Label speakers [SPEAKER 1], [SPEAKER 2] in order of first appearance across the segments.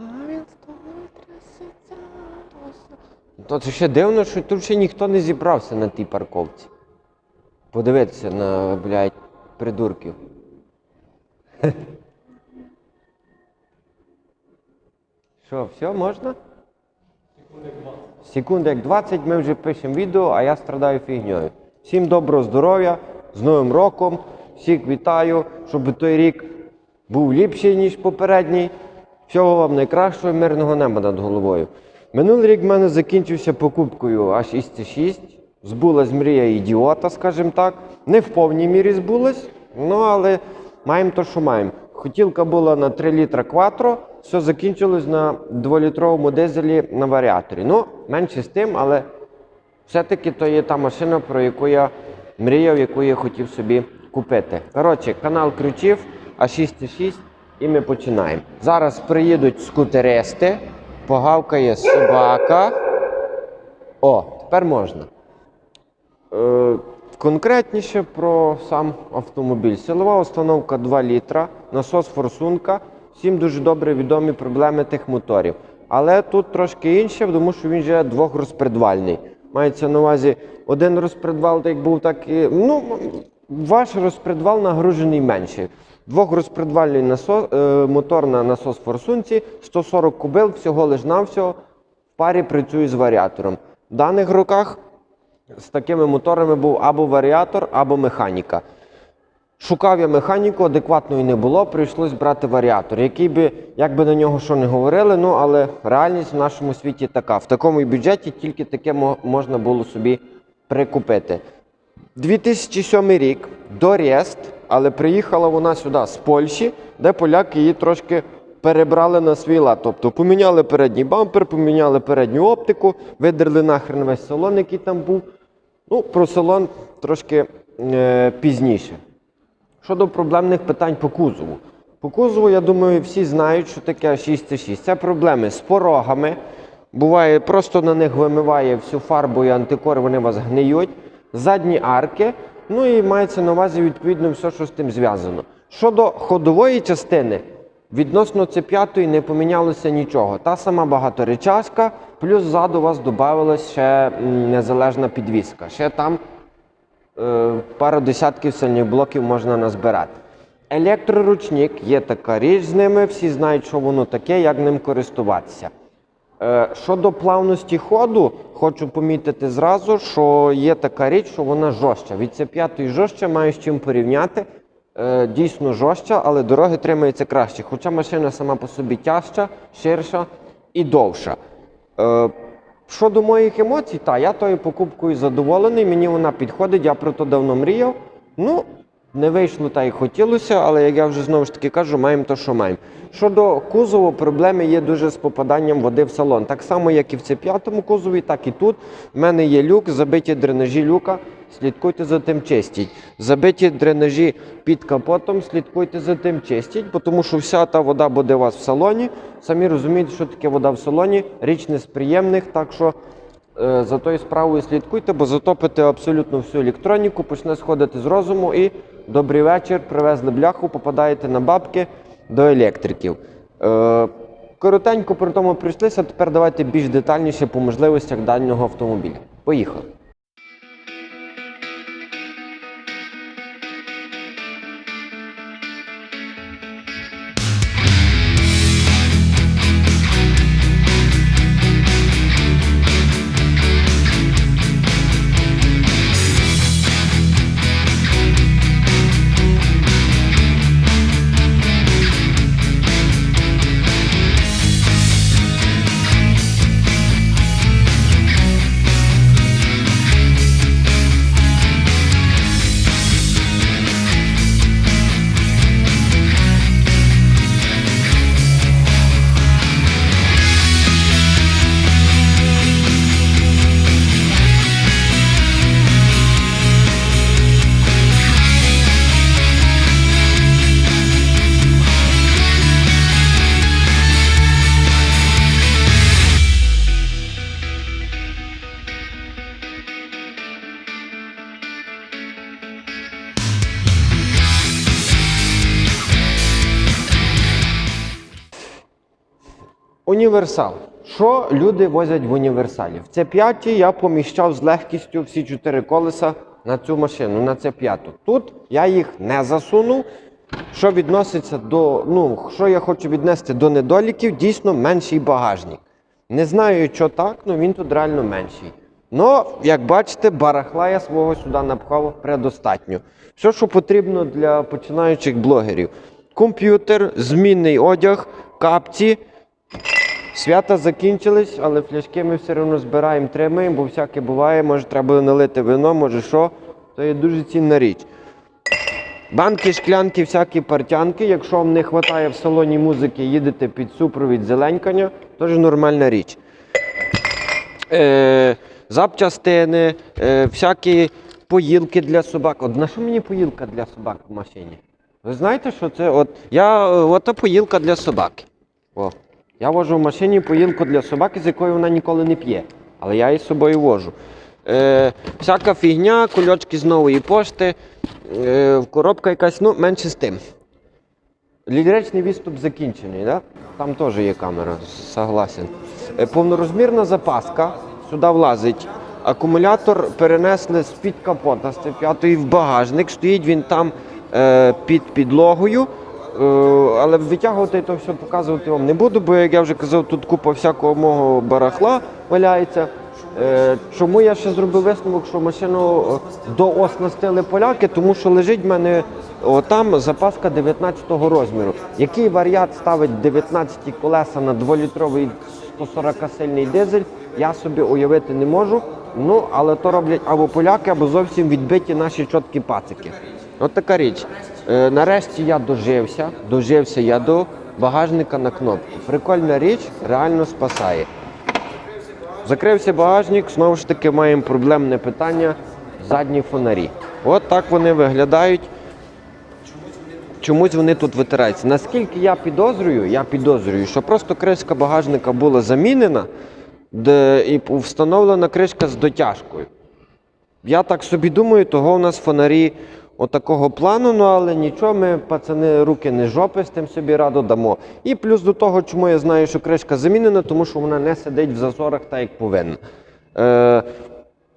[SPEAKER 1] А він столом трясеться. То це ще дивно, що тут ще ніхто не зібрався на тій парковці. Подивитися на, блядь, придурків. Що, все, можна? Секунд як 20 ми вже пишемо відео, а я страдаю фігньою. Всім доброго здоров'я, з Новим роком, всіх вітаю, щоб той рік був ліпший, ніж попередній. Всього вам найкращого, мирного неба над головою. Минулий рік в мене закінчився покупкою А6C6. Збулась мрія ідіота, скажімо так. Не в повній мірі збулась, ну але маємо то, що маємо. Хотілка була на 3 літра кватро, все закінчилось на 2-літровому дизелі на варіаторі. Ну, менше з тим, але все-таки то є та машина, про яку я мріяв, яку я хотів собі купити. Коротше, канал ключів А6,6 і ми починаємо. Зараз приїдуть скутеристи, погавкає собака. О, тепер можна. Е, конкретніше про сам автомобіль. Силова установка 2 літра, насос форсунка. Всім дуже добре відомі проблеми тих моторів. Але тут трошки інше, тому що він вже двохрозпредвальний. Мається на увазі один розпредвал, як був, так і. Ну, ваш розпредвал нагружений менше. Двохрозпредвальний насос, е, мотор на насос форсунці, 140 кубил, всього лиш навсього в парі працює з варіатором. В даних роках з такими моторами був або варіатор, або механіка. Шукав я механіку, адекватної не було, прийшлось брати варіатор, який би, як би на нього що не говорили, ну але реальність в нашому світі така. В такому бюджеті тільки таке можна було собі прикупити. 2007 рік до Рест, але приїхала вона сюди з Польщі, де поляки її трошки перебрали на свій лад. Тобто поміняли передній бампер, поміняли передню оптику, видерли нахрен весь салон, який там був. Ну, про салон трошки е, пізніше. Щодо проблемних питань по кузову. По кузову, я думаю, всі знають, що таке 6C6. Це проблеми з порогами. Буває, просто на них вимиває всю фарбу і антикор, вони вас гниють. Задні арки. Ну і мається на увазі відповідно все, що з тим зв'язано. Щодо ходової частини, відносно C5 не помінялося нічого. Та сама багаторечаска, плюс ззаду у вас додавалась ще незалежна підвіска. Ще там е, пару десятків сильних блоків можна назбирати. Електроручник є така річ з ними, всі знають, що воно таке, як ним користуватися. Е, Щодо плавності ходу, хочу помітити зразу, що є така річ, що вона жорстча. Від C5 жорстча маю з чим порівняти. Е, Дійсно жорстча, але дороги тримаються краще. Хоча машина сама по собі тяжча, ширша і довша. Е, Щодо моїх емоцій, та я тою покупкою задоволений, мені вона підходить, я про то давно мріяв. Ну, не вийшло так і хотілося, але як я вже знову ж таки кажу, маємо то, що маємо. Щодо кузову, проблеми є дуже з попаданням води в салон. Так само, як і в C5 кузові, так і тут. В мене є люк, забиті дренажі люка. Слідкуйте за тим чистіть. Забиті дренажі під капотом, слідкуйте за тим чистіть, тому що вся та вода буде у вас в салоні. Самі розумієте, що таке вода в салоні, річ не з приємних, так що за тою справою слідкуйте, бо затопите абсолютно всю електроніку, почне сходити з розуму і добрий вечір, привезли бляху, попадаєте на бабки до електриків. Е, коротенько при тому прийшлися, тепер давайте більш детальніше по можливостях даного автомобіля. Поїхали. Універсал. Що люди возять в універсалі? В це п'яті я поміщав з легкістю всі чотири колеса на цю машину, на це п'яту. Тут я їх не засунув. Що відноситься до, ну, що я хочу віднести до недоліків, дійсно менший багажник. Не знаю, що так, але він тут реально менший. Ну, як бачите, барахла я свого сюди напхав предостатньо. Все, що потрібно для починаючих блогерів: комп'ютер, змінний одяг, капці. Свята закінчились, але фляшки ми все одно збираємо, тримаємо, бо всяке буває, може треба налити вино, може що. То є дуже цінна річ. Банки, шклянки, всякі партянки. Якщо вам не вистачає в салоні музики, їдете під супровід зеленькання, теж нормальна річ. Е, запчастини, е, всякі поїлки для собак. От на що мені поїлка для собак в машині? Ви знаєте, що це? От я е, ота поїлка для собаки. О. Я вожу в машині поїлку для собаки, з якої вона ніколи не п'є. Але я її з собою вожу. Е, всяка фігня, кульочки з нової пошти, е, коробка якась, ну, менше з тим. Ліричний відступ закінчений, да? там теж є камера, согласен. Е, Повнорозмірна запаска, сюди влазить. Акумулятор перенесли з-під капота, з Т5 в багажник. Стоїть він там е, під підлогою. Е, але витягувати то все показувати вам не буду, бо як я вже казав, тут купа всякого мого барахла валяється. Е, чому я ще зробив висновок, що машину е, дооснастили поляки, тому що лежить в мене там запаска 19-го розміру. Який варіант ставить 19 колеса на 2-літровий 140-сильний дизель, я собі уявити не можу. Ну, але то роблять або поляки, або зовсім відбиті наші чіткі пацики. От така річ. Е, нарешті я дожився, дожився я до багажника на кнопку. Прикольна річ, реально спасає. Закрився багажник, знову ж таки маємо проблемне питання задні фонарі. От так вони виглядають. Чомусь вони тут витираються. Наскільки я підозрюю, я підозрюю, що просто кришка багажника була замінена де, і встановлена кришка з дотяжкою. Я так собі думаю, того у нас фонарі отакого плану, ну але нічого, ми, пацани, руки не жопи, з тим собі радо дамо. І плюс до того, чому я знаю, що кришка замінена, тому що вона не сидить в зазорах так, як повинна. Е,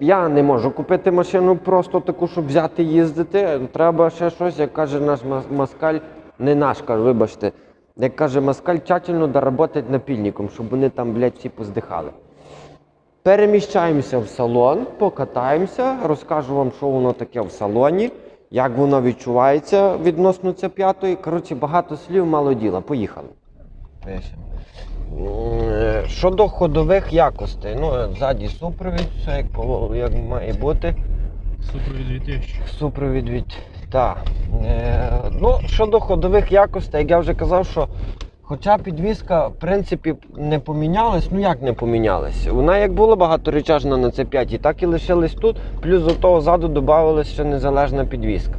[SPEAKER 1] я не можу купити машину просто таку, щоб взяти їздити. Треба ще щось, як каже наш мас- москаль, не наш, каже, вибачте. Як каже москаль, тщательно доработать напільником, щоб вони там, блядь, всі поздихали. Переміщаємося в салон, покатаємося, розкажу вам, що воно таке в салоні, як воно відчувається відносно це п'ятої. Коротше, багато слів, мало діла. Поїхали. Е, Щодо ходових якостей, ну, е, ззаді супровід, все як, по- як має бути.
[SPEAKER 2] Супровід 2000.
[SPEAKER 1] Супровід від. Так. Е, ну, щодо ходових якостей, як я вже казав, що хоча підвізка, в принципі, не помінялась, ну як не помінялась? Вона як була багаторечажна на C5, так і лишилась тут, плюс до того ззаду додавалася ще незалежна підвізка.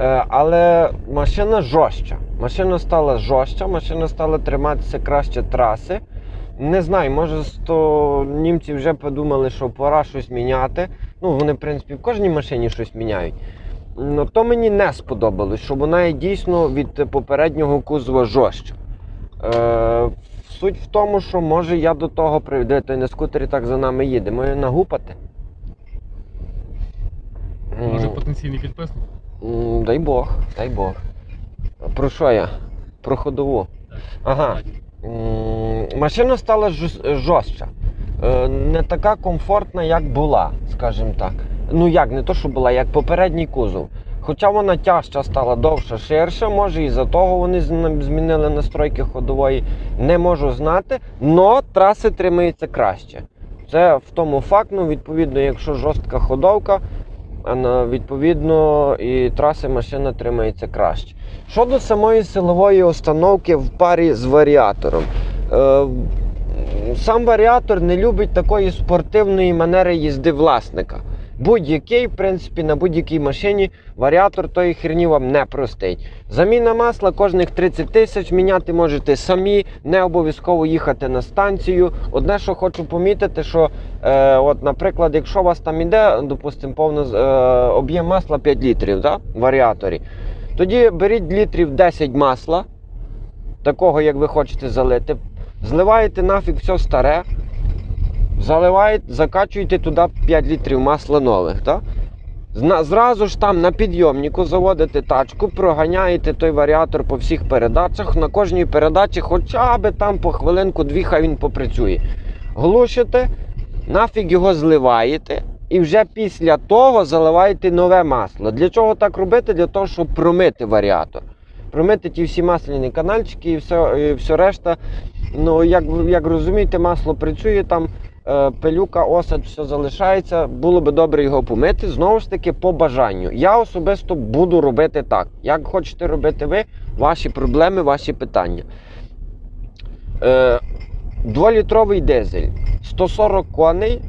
[SPEAKER 1] Е, але машина жорстча. Машина стала жорстча, машина стала триматися краще траси. Не знаю, може, то німці вже подумали, що пора щось міняти. Ну, вони, в принципі, в кожній машині щось міняють. Ну, то мені не сподобалось, що вона дійсно від попереднього кузова жорстча. Е, суть в тому, що може я до того приведу, той на скутері так за нами їде. Може нагупати?
[SPEAKER 2] Може потенційний підписник?
[SPEAKER 1] м, Дай Бог, дай Бог. Про що я? Про ходову. Ага. М, Машина стала жорст- жорстча. Е, Не така комфортна, як була, скажімо так. Ну як, не то, що була, як попередній кузов. Хоча вона тяжча стала довша, ширша, може і за того вони змінили настройки ходової, не можу знати, але траси тримаються краще. Це в тому факт, ну, відповідно, якщо жорстка ходовка, відповідно і траси машина тримається краще. Щодо самої силової установки в парі з варіатором. Е, сам варіатор не любить такої спортивної манери їзди власника. Будь-який, в принципі, на будь-якій машині варіатор тої херні вам не простить. Заміна масла кожних 30 тисяч міняти можете самі, не обов'язково їхати на станцію. Одне, що хочу помітити, що, е, от, наприклад, якщо у вас там іде, допустимо, повно е, об'єм масла 5 літрів да, в варіаторі, тоді беріть літрів 10 масла, такого, як ви хочете залити. Зливаєте нафіг все старе, заливаєте, закачуєте туди 5 літрів масла нових. Так? Зразу ж там на підйомнику заводите тачку, проганяєте той варіатор по всіх передачах. На кожній передачі хоча б там по хвилинку-дві хай він попрацює. Глушите, нафіг його зливаєте, і вже після того заливаєте нове масло. Для чого так робити? Для того, щоб промити варіатор. Промити ті всі масляні канальчики і все, і все решта. Ну, як, як розумієте, масло працює там, пилюка, осад, все залишається. Було би добре його помити. Знову ж таки, по бажанню. Я особисто буду робити так. Як хочете робити ви, ваші проблеми, ваші питання. Е, Дволітровий дизель, 140 коней.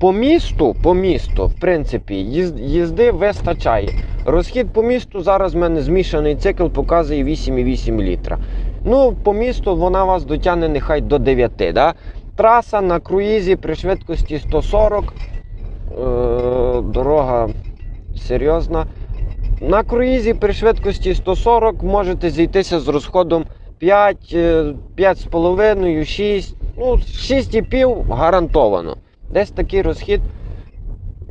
[SPEAKER 1] По місту, по місту, в принципі, їзди вистачає. Розхід по місту зараз в мене змішаний цикл показує 8,8 літра. Ну, по місту вона вас дотягне нехай до 9. Да? Траса на круїзі при швидкості 140. Е, дорога серйозна. На круїзі при швидкості 140 можете зійтися з розходом 5, е, 5,5, 6, ну, 6,5 гарантовано. Десь такий розхід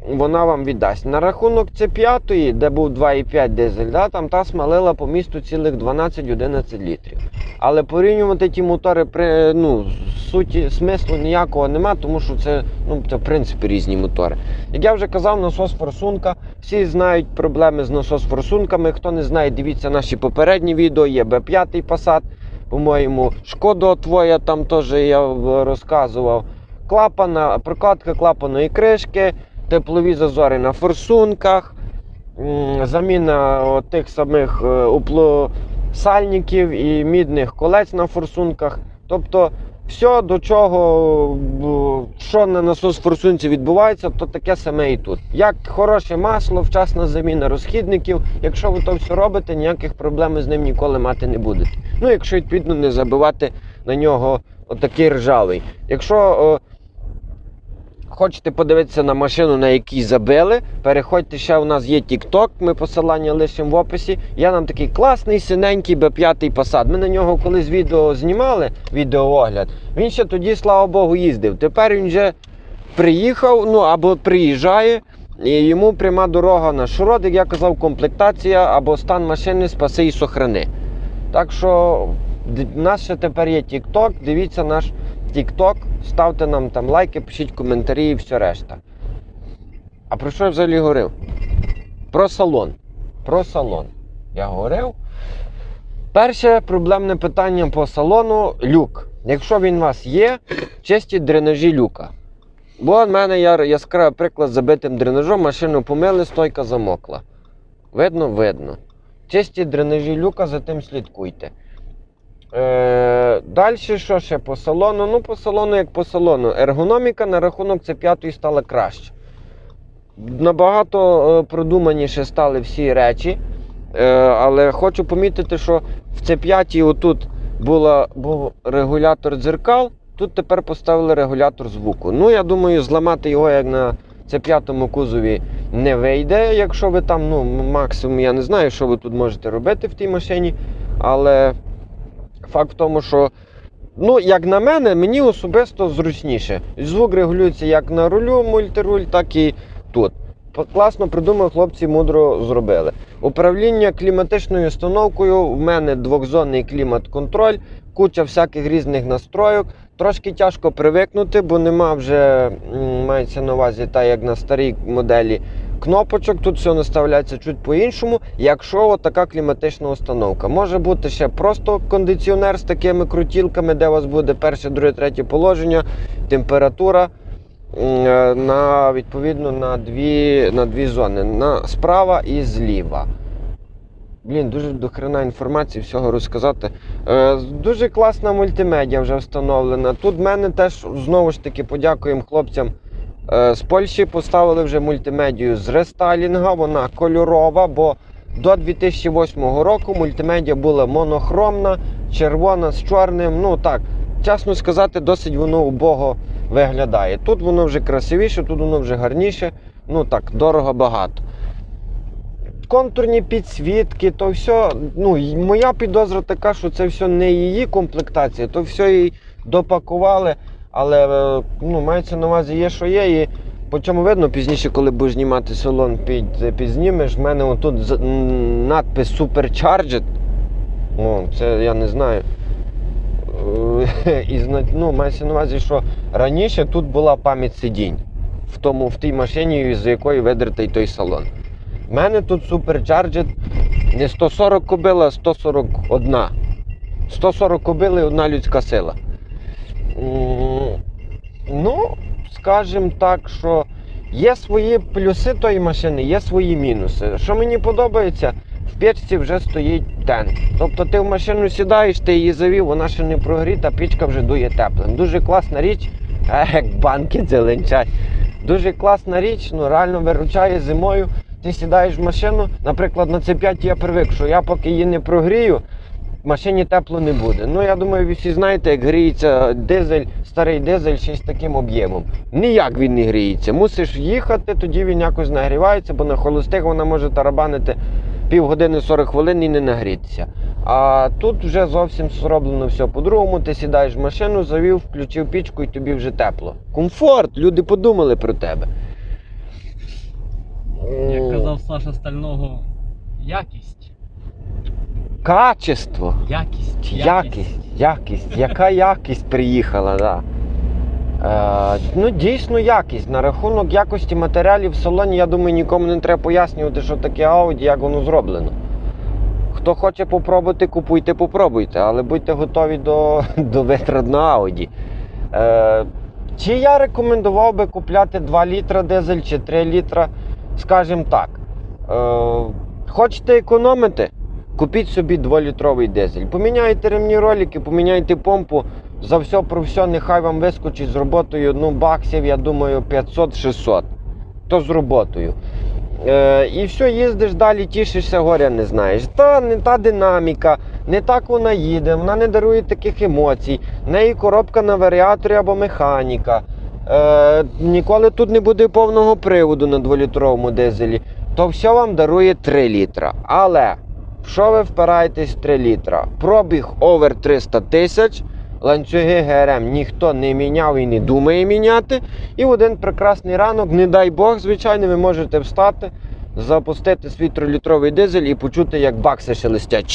[SPEAKER 1] вона вам віддасть. На рахунок C5, де був 2,5 дизель, да, там та смалила по місту цілих 12-11 літрів. Але порівнювати ті мотори при ну, суті смислу ніякого нема, тому що це, ну, це в принципі різні мотори. Як я вже казав, насос форсунка. Всі знають проблеми з насос форсунками. Хто не знає, дивіться наші попередні відео. Є Б5 Passat, по-моєму, Шкода твоя там теж я розказував. Клапана, прокладка клапаної кришки, теплові зазори на форсунках, заміна тих самих е, уплосальників і мідних колець на форсунках. Тобто, все, до чого, що на насос форсунці відбувається, то таке саме і тут. Як хороше масло, вчасна заміна розхідників. Якщо ви то все робите, ніяких проблем з ним ніколи мати не будете. Ну, якщо відповідно не забивати на нього отакий ржавий. Якщо хочете подивитися на машину, на якій забили, переходьте ще у нас є TikTok, ми посилання лишимо в описі. Я нам такий класний синенький B5 Passat. Ми на нього колись відео знімали, відеоогляд. Він ще тоді, слава Богу, їздив. Тепер він вже приїхав, ну або приїжджає. І йому пряма дорога на шрот, як я казав, комплектація або стан машини спаси і сохрани. Так що у нас ще тепер є TikTok, дивіться наш TikTok, ставте нам там лайки, пишіть коментарі і все решта. А про що я взагалі говорив? Про салон. Про салон. Я говорив. Перше проблемне питання по салону люк. Якщо він у вас є, чисті дренажі люка. Бо в мене яскравий приклад з забитим дренажом, машину помили, стойка замокла. Видно, видно. Чисті дренажі люка, за тим слідкуйте. Е, Далі що ще по салону? Ну, по салону, як по салону. Ергономіка на рахунок C5 стала краще. Набагато е, продуманіше стали всі речі. Е, але хочу помітити, що в C5 отут була, був регулятор дзеркал, тут тепер поставили регулятор звуку. Ну, я думаю, зламати його як на C5 кузові не вийде, якщо ви там, ну, максимум, я не знаю, що ви тут можете робити в тій машині. Але факт в тому, що, ну, як на мене, мені особисто зручніше. Звук регулюється як на рулю мультируль, так і тут. Класно придумали, хлопці мудро зробили. Управління кліматичною установкою. В мене двохзонний клімат-контроль, куча всяких різних настройок. Трошки тяжко привикнути, бо нема вже, мається на увазі, так як на старій моделі кнопочок. Тут все наставляється чуть по-іншому. Якщо така кліматична установка. Може бути ще просто кондиціонер з такими крутілками, де у вас буде перше, друге, третє положення, температура. Е, на відповідно на дві, на дві зони. На справа і зліва. Блін, дуже дохрена інформації, всього розказати. Е, дуже класна мультимедіа вже встановлена. Тут в мене теж знову ж таки подякуємо хлопцям з Польщі. Поставили вже мультимедію з рестайлінга. Вона кольорова, бо до 2008 року мультимедіа була монохромна, червона з чорним. Ну так, чесно сказати, досить воно убого виглядає. Тут воно вже красивіше, тут воно вже гарніше. Ну так, дорого багато. Контурні підсвітки, то все. Ну, моя підозра така, що це все не її комплектація, то все їй допакували, але е, ну, мається на увазі є, що є. І по чому видно, пізніше, коли будеш знімати салон, під, підзнімеш, в мене отут надпис Supercharged. О, це я не знаю. Е, І ну, мається на увазі, що раніше тут була пам'ять сидінь в, тому, в тій машині, з якої видертий той салон. У мене тут Supercharged не 140 кобил, а 141. 140 кобил і одна людська сила. Ну, скажімо так, що є свої плюси тої машини, є свої мінуси. Що мені подобається, в печці вже стоїть тен. Тобто ти в машину сідаєш, ти її завів, вона ще не прогріта, пічка вже дує теплим. Дуже класна річ, як банки дзеленчать. Дуже класна річ, ну реально виручає зимою. Ти сідаєш в машину, наприклад, на C5 я привик, що я поки її не прогрію, машині тепло не буде. Ну я думаю, ви всі знаєте, як гріється дизель, старий дизель ще з таким об'ємом. Ніяк він не гріється. Мусиш їхати, тоді він якось нагрівається, бо на холостих вона може тарабанити півгодини 40 хвилин і не нагрітися. А тут вже зовсім зроблено все по-другому. Ти сідаєш в машину, завів, включив пічку і тобі вже тепло. Комфорт, люди подумали про тебе.
[SPEAKER 2] Як казав Саша Стального, якість.
[SPEAKER 1] Качество.
[SPEAKER 2] Якість.
[SPEAKER 1] Якість, якість. Яка якість приїхала, да. Е, ну, дійсно якість. На рахунок якості матеріалів в салоні, я думаю, нікому не треба пояснювати, що таке Audi, як воно зроблено. Хто хоче попробувати, купуйте, попробуйте, але будьте готові до, до витрат на Audi. Е, чи я рекомендував би купляти 2 літра дизель чи 3 літра? Скажімо так. Е, хочете економити? Купіть собі 2-літровий дизель. Поміняйте ремні ролики, поміняйте помпу. За все про все, нехай вам вискочить з роботою ну, баксів, я думаю, 500-600. То з роботою. Е, і все, їздиш далі, тішишся, горя не знаєш. Та не та динаміка, не так вона їде, вона не дарує таких емоцій. В неї коробка на варіаторі або механіка. Е, ніколи тут не буде повного приводу на 2-літровому дизелі. То все вам дарує 3 літра. Але що ви впираєтесь 3 літра? Пробіг овер 300 тисяч. Ланцюги ГРМ ніхто не міняв і не думає міняти. І в один прекрасний ранок, не дай Бог, звичайно, ви можете встати, запустити свій 3-літровий дизель і почути, як бакси шелестять.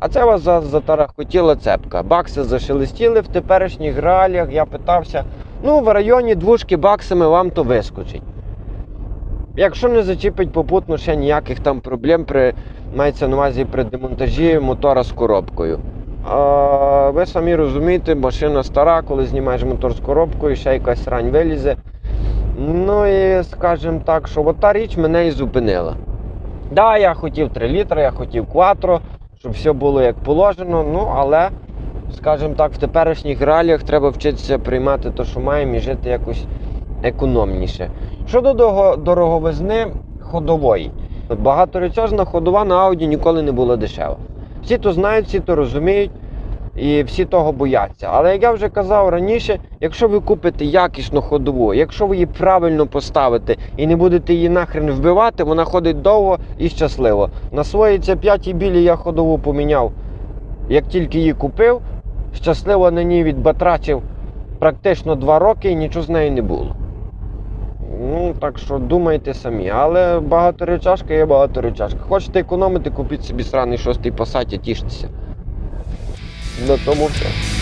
[SPEAKER 1] А це вас за- затарахкотіла цепка. Бакси зашелестіли в теперішніх реаліях. Я питався, ну в районі двушки баксами вам то вискочить. Якщо не зачіпить попутно ще ніяких там проблем при мається на увазі при демонтажі мотора з коробкою. А, ви самі розумієте, машина стара, коли знімаєш мотор з коробкою, ще якась рань вилізе. Ну і скажімо так, що от та річ мене і зупинила. Да, я хотів 3 літри, я хотів 4, щоб все було як положено, ну але, скажімо так, в теперішніх реаліях треба вчитися приймати те, що маємо, і жити якось економніше. Щодо дороговизни ходової. Багаторечожна ходова на Audi ніколи не була дешева. Всі то знають, всі то розуміють і всі того бояться. Але як я вже казав раніше, якщо ви купите якісну ходову, якщо ви її правильно поставите і не будете її нахрен вбивати, вона ходить довго і щасливо. На своїй це 5 білі я ходову поміняв. Як тільки її купив, щасливо на ній відбатрачив практично 2 роки і нічого з нею не було. Ну, так що думайте самі. Але багаторечашка є багаторечашка. Хочете економити, купіть собі сраний шостий Passat і тіштеся. На тому все.